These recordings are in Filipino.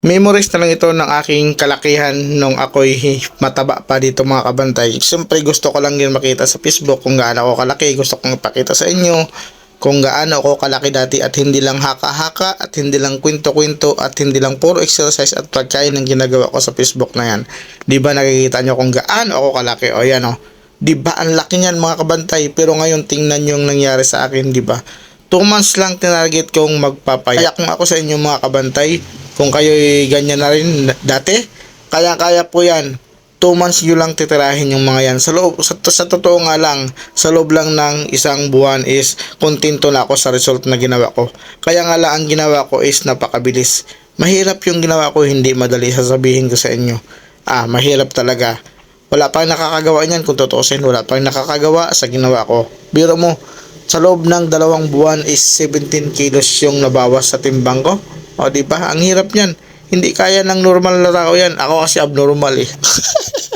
Memories na lang ito ng aking kalakihan nung ako'y mataba pa dito mga kabantay. Siyempre gusto ko lang din makita sa Facebook kung gaano ako kalaki. Gusto kong ipakita sa inyo kung gaano ako kalaki dati at hindi lang haka-haka at hindi lang kwento-kwento at hindi lang puro exercise at pagkain ang ginagawa ko sa Facebook na yan. Di ba nakikita nyo kung gaano ako kalaki? O yan o. Di ba ang laki niyan mga kabantay? Pero ngayon tingnan nyo yung nangyari sa akin, di ba? 2 months lang tinarget kong magpapaya. Kaya kung ako sa inyo mga kabantay, kung kayo'y ganyan na rin dati, kaya-kaya po yan. 2 months nyo lang titirahin yung mga yan. Sa, loob, sa, sa totoo nga lang, sa loob lang ng isang buwan is kontento na ako sa result na ginawa ko. Kaya nga lang ang ginawa ko is napakabilis. Mahirap yung ginawa ko, hindi madali sasabihin ko sa inyo. Ah, mahirap talaga. Wala pang nakakagawa niyan kung tutuusin. Wala pang nakakagawa sa ginawa ko. Biro mo, sa loob ng dalawang buwan is 17 kilos yung nabawas sa timbang ko. O, di ba? Ang hirap niyan. Hindi kaya ng normal na tao yan. Ako kasi abnormal eh.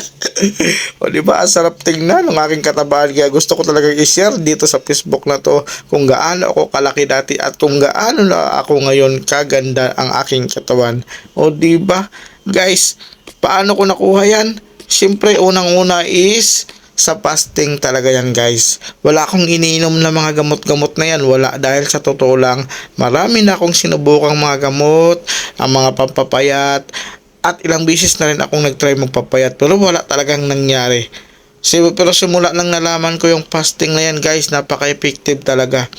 o, di ba? Sarap tingnan ng aking katabaan. Kaya gusto ko talaga i-share dito sa Facebook na to kung gaano ako kalaki dati at kung gaano na ako ngayon kaganda ang aking katawan. O, di ba? Guys, paano ko nakuha yan? Siyempre, unang-una is sa fasting talaga yan guys. Wala akong iniinom na mga gamot-gamot na yan. Wala dahil sa totoo lang, marami na akong sinubukang mga gamot, ang mga pampapayat, at ilang beses na rin akong nag-try magpapayat. Pero wala talagang nangyari. Pero simula nang nalaman ko yung fasting na yan guys, napaka-effective talaga.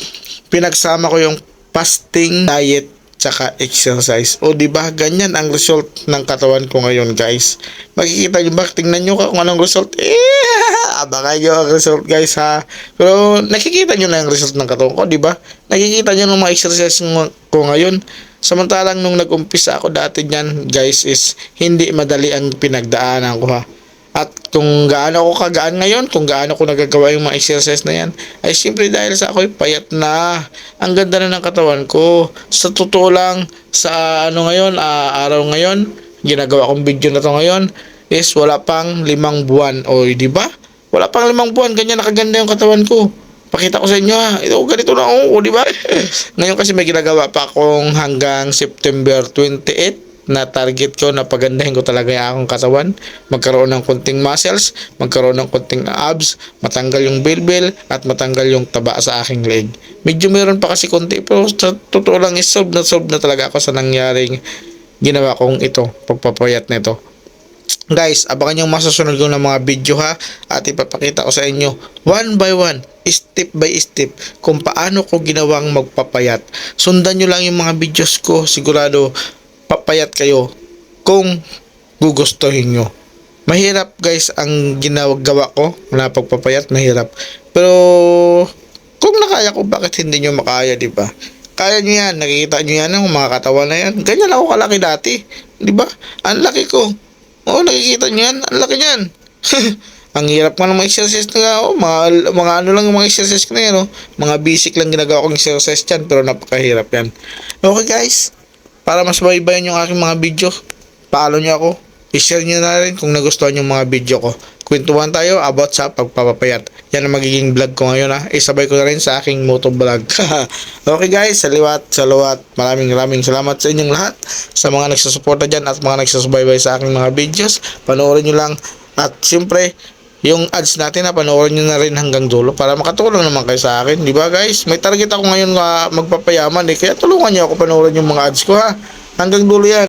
Pinagsama ko yung fasting diet tsaka exercise. O di ba ganyan ang result ng katawan ko ngayon, guys. Makikita niyo ba tingnan niyo kung anong result? Eh, abangan niyo ang result, guys ha. Pero nakikita niyo na ang result ng katawan ko, di ba? Nakikita niyo ng mga exercise ko ngayon. Samantalang nung nag-umpisa ako dati niyan, guys, is hindi madali ang pinagdaanan ko ha. At kung gaano ako kagaan ngayon, kung gaano ko nagagawa yung mga exercise na yan, ay simpre dahil sa ako'y payat na. Ang ganda na ng katawan ko. Sa totoo lang, sa ano ngayon, ah, araw ngayon, ginagawa kong video na to ngayon, is wala pang limang buwan. O, di ba? Wala pang limang buwan, ganyan nakaganda yung katawan ko. Pakita ko sa inyo ha. Ito, ganito na ako, di ba? Ngayon kasi may ginagawa pa akong hanggang September 28 na target ko na pagandahin ko talaga yung akong katawan. Magkaroon ng konting muscles, magkaroon ng konting abs, matanggal yung bilbil, at matanggal yung taba sa aking leg. Medyo meron pa kasi konti, pero sa totoo lang is solve na solve na talaga ako sa nangyaring ginawa kong ito, pagpapayat nito. Guys, abangan yung masusunod ko ng mga video ha at ipapakita ko sa inyo one by one, step by step kung paano ko ginawang magpapayat. Sundan nyo lang yung mga videos ko, sigurado papayat kayo kung gugustuhin nyo. Mahirap guys ang ginagawa ko na pagpapayat, mahirap. Pero kung nakaya ko, bakit hindi nyo makaya, di ba? Kaya nyo yan, nakikita nyo yan ang mga katawan na yan. Ganyan ako kalaki dati, di ba? Ang laki ko. Oo, nakikita nyo yan, ang laki niyan. ang hirap nga ng mga exercise na oh, mga, mga ano lang mga exercise ko na yan, oh. Mga basic lang ginagawa kong exercise dyan, pero napakahirap yan. Okay guys, para mas maibayan yung aking mga video, follow nyo ako. I-share nyo na rin kung nagustuhan yung mga video ko. Kwentuhan tayo about sa pagpapapayat. Yan ang magiging vlog ko ngayon ha. Isabay ko na rin sa aking moto vlog. okay guys, sa liwat, sa luwat, maraming maraming salamat sa inyong lahat. Sa mga nagsusuporta dyan at mga nagsusubaybay sa aking mga videos. Panoorin nyo lang. At siyempre, yung ads natin na panoorin nyo na rin hanggang dulo para makatulong naman kayo sa akin. Di ba guys? May target ako ngayon nga magpapayaman eh. Kaya tulungan nyo ako panoorin yung mga ads ko ha. Hanggang dulo yan.